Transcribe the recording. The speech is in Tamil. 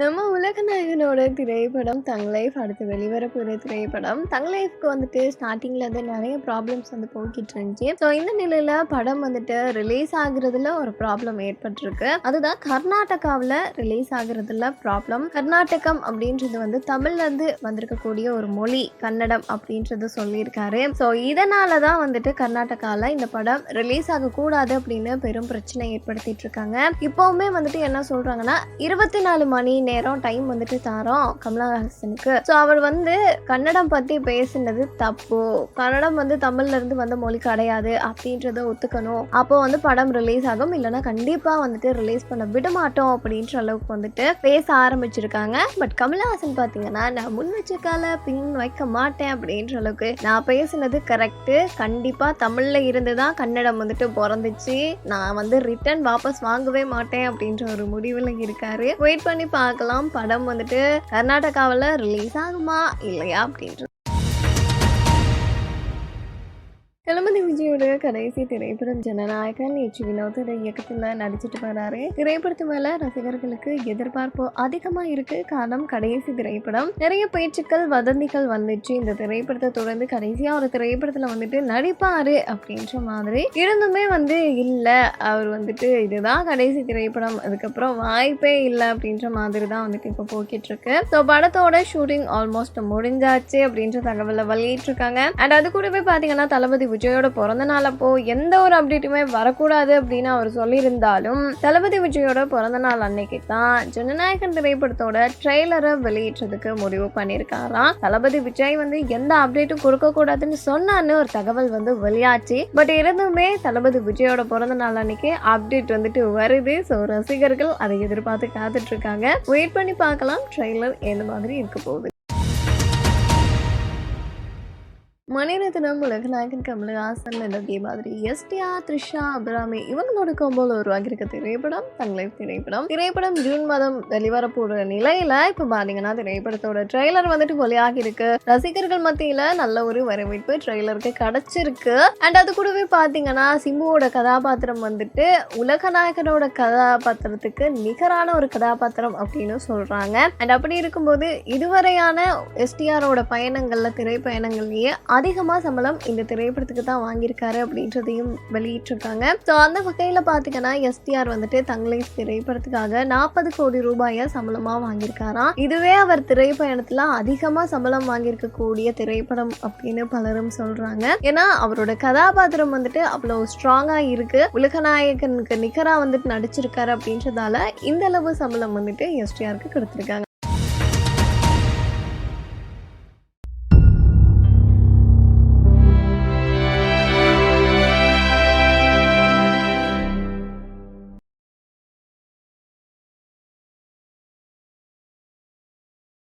நம்ம உலகநாயகனோட திரைப்படம் தங் லைஃப் அடுத்து வெளிவரப்போகிற திரைப்படம். தங் லைஃப்க்கு வந்துட்டு ஸ்டார்டிங்கில் வந்து நிறைய ப்ராப்ளம்ஸ் வந்து போய்கிட்டு இருந்துச்சு. ஸோ இந்த நிலையில் படம் வந்துட்டு ரிலீஸ் ஆகுறதுல ஒரு ப்ராப்ளம் ஏற்பட்டிருக்கு. அதுதான் கர்நாடகாவில் ரிலீஸ் ஆகுறதுல ப்ராப்ளம் கர்நாடகம் அப்படின்றது வந்து தமிழ்லேருந்து வந்திருக்கக்கூடிய ஒரு மொழி கன்னடம் அப்படின்றது சொல்லியிருக்காரு. ஸோ இதனால தான் வந்துட்டு கர்நாடகாவில் இந்த படம் ரிலீஸ் ஆகக்கூடாது அப்படின்னு பெரும் பிரச்சனை ஏற்படுத்திட்டு இருக்காங்க. இப்போவுமே வந்துட்டு என்ன சொல்கிறாங்கன்னா இருபத்தி நாலு மணி நேரம் டைம் வந்துட்டு தரோம் கமலஹாசனுக்கு. ஸோ அவர் வந்து கன்னடம் பற்றி பேசினது தப்பு. கன்னடம் வந்து தமிழ்ல இருந்து வந்த மொழி கிடையாது அப்படின்றத ஒத்துக்கணும். அப்போ வந்து படம் ரிலீஸ் ஆகும். இல்லைன்னா கண்டிப்பாக வந்துட்டு ரிலீஸ் பண்ண விட மாட்டோம் அப்படின்ற அளவுக்கு வந்துட்டு பேச ஆரம்பிச்சிருக்காங்க. பட் கமலஹாசன் பார்த்தீங்கன்னா நான் முன் வச்ச கால பின் வைக்க மாட்டேன் அப்படின்ற அளவுக்கு. நான் பேசினது கரெக்டு கண்டிப்பாக தமிழில் இருந்து தான் கன்னடம் வந்துட்டு பிறந்துச்சு. நான் வந்து ரிட்டர்ன் வாபஸ் வாங்கவே மாட்டேன் அப்படின்ற ஒரு முடிவில் இருக்காரு. வெயிட் பண்ணி பார்க்கலாம். படம் வந்துட்டு கர்நாடகாவில் ரிலீஸ் ஆகுமா? இல்லையா அப்படின்றது தளபதி கடைசி திரைப்படம் ஜனநாயகன் எச் வினோதோட இயக்கத்தில் நடிச்சிட்டு வராரு. திரைப்படத்து மேல ரசிகர்களுக்கு எதிர்பார்ப்பு அதிகமா இருக்கு. காரணம் கடைசி திரைப்படம். நிறைய பேச்சுக்கள் வதந்திகள் வந்துச்சு. இந்த திரைப்படத்தை தொடர்ந்து கடைசியா ஒரு திரைப்படத்துல வந்துட்டு நடிப்பாரு அப்படின்ற மாதிரி இருந்துமே வந்து இல்ல. அவர் வந்துட்டு இதுதான் கடைசி திரைப்படம். அதுக்கப்புறம் வாய்ப்பே இல்லை அப்படின்ற மாதிரி தான் வந்துட்டு இப்போ போய்கிட்டு இருக்கு ஸோ படத்தோட ஷூட்டிங் ஆல்மோஸ்ட் முடிஞ்சாச்சு அப்படின்ற தகவலை வெளியிட்டிருக்காங்க. அண்ட் அது கூடவே பார்த்தீங்கன்னா தளபதி விஜயோட பிறந்த நாள் அப்போ எந்த ஒரு அப்டேட்டுமே வரக்கூடாது அப்படின்னு அவர் சொல்லியிருந்தாலும் தளபதி விஜயோட பிறந்த நாள் அன்னைக்கு தான் ஜனநாயகன் திரைப்படத்தோட ட்ரெய்லரை வெளியிட்டதுக்கு முடிவு பண்ணியிருக்காராம். தளபதி விஜய் வந்து எந்த அப்டேட்டும் கொடுக்கக்கூடாதுன்னு சொன்னான்னு ஒரு தகவல் வந்து வெளியாச்சு. பட் இருந்துமே தளபதி விஜயோட பிறந்த நாள் அன்னைக்கு அப்டேட் வந்துட்டு வருது. ஸோ ரசிகர்கள் அதை எதிர்பார்த்து காத்துட்டு இருக்காங்க. வெயிட் பண்ணி பார்க்கலாம். ட்ரெய்லர் எந்த மாதிரி இருக்க போகுது மணிரத்னம் உலகநாயகன் கமலஹாசன் அதே மாதிரி எஸ்டிஆர் த்ரிஷா அபிராமி இவங்களோட கோம்போல உருவாகியிருக்க திரைப்படம் தங்களை திரைப்படம். திரைப்படம் ஜூன் மாதம் வெளிவரப்போற நிலையில இப்ப பாத்தீங்கன்னா திரைப்படத்தோட ட்ரெய்லர் வந்துட்டு வெளியாகி இருக்கு ரசிகர்கள் மத்தியில நல்ல ஒரு வரவேற்பு ட்ரெய்லருக்கு கிடைச்சிருக்கு. அண்ட் அது கூடவே பாத்தீங்கன்னா சிம்புவோட கதாபாத்திரம் வந்துட்டு உலகநாயகனோட கதாபாத்திரத்துக்கு நிகரான ஒரு கதாபாத்திரம் அப்படின்னு சொல்றாங்க. அண்ட் அப்படி இருக்கும்போது இதுவரையான எஸ்டிஆரோட பயணங்கள்ல திரைப்பயணங்கள்லயே அதிகமாக சம்பளம் இந்த திரைப்படத்துக்கு தான் வாங்கியிருக்காரு அப்படின்றதையும் வெளியிட்டிருக்காங்க. ஸோ அந்த வகையில் பார்த்தீங்கன்னா எஸ்டிஆர் வந்துட்டு தங்களை திரைப்படத்துக்காக நாற்பது கோடி ரூபாயை சம்பளமாக வாங்கியிருக்காராம் இதுவே அவர் திரைப்பயணத்தில் அதிகமாக சம்பளம் வாங்கியிருக்கக்கூடிய திரைப்படம் அப்படின்னு பலரும் சொல்கிறாங்க ஏன்னா அவரோட கதாபாத்திரம் வந்துட்டு அவ்வளோ ஸ்ட்ராங்காக இருக்கு. உலகநாயகனுக்கு நிகராக வந்துட்டு நடிச்சிருக்காரு அப்படின்றதால இந்த அளவு சம்பளம் வந்துட்டு எஸ்டிஆருக்கு கொடுத்துருக்காங்க.